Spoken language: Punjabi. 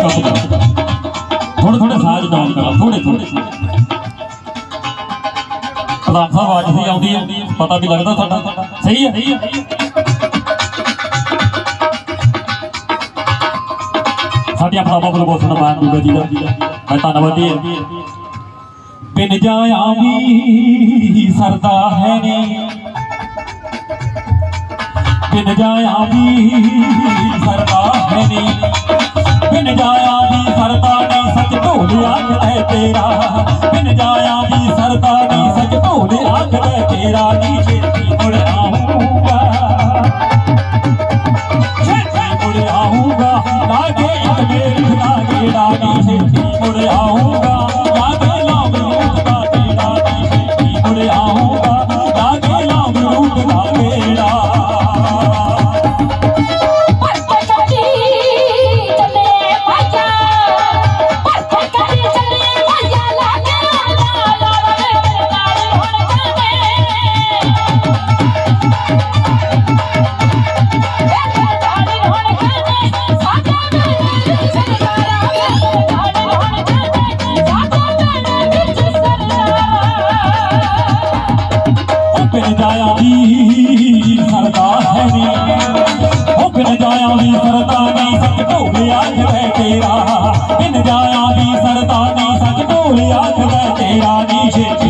ਕੱਪਦਾ ਥੋੜੇ ਥੋੜੇ ਨਾਲ ਥੋੜੇ ਥੋੜੇ ਪ੍ਰਧਾਨ ਸਾਹਿਬ ਪਤਾ ਵੀ ਲੱਗਦਾ ਤੁਹਾਡਾ ਸਹੀ ਸਾਡੀਆਂ ਭਰਾਵਾਂ ਵੱਲੋਂ ਬਹੁਤ ਸਨਮਾਨ ਦੂਗਾ ਜੀ ਦਾ। ਮੈਂ ਧੰਨਵਾਦੀ ਹਾਂ ਬਿਨ ਜਾਇਆ ਵੀ ਸਰਦਾ ਹੈ ਨੀ। ਬਿਨ ਜਾਇਆ ਵੀ ਸਰਦਾ ਹੈ ਨੀ। ਆਖਦਾ ਤੇਰਾ। ਬਿਨ ਜਾਇਆ ਵੀ ਸਰਦਾ ਨਹੀਂ ਸੱਚ ਢੋਲ ਆਖਦਾ ਤੇਰਾ ਨੀ ਛੇਤੀ ਮੁੜ ਆਊਗਾ। ਛੇਤੀ ਮੁੜ ਆਊਗਾ। ਲਾਗੇ ਇੱਕ ਮੇਰ ਦਾ ਗੇੜਾ ਛੇਤੀ ਵੀ ਸਰਦਾਨੀ ਸੱਚ ਢੋਲਿਆ ਖਵੇ ਤੇਰਾ। ਬਿਨ ਜਾਇਆ ਵੀ ਸਰਦਾਨੀ ਸੱਚ ਢੋਲਿਆ ਖਵੇ ਤੇਰਾ। ਨੀ ਛੇਤੀ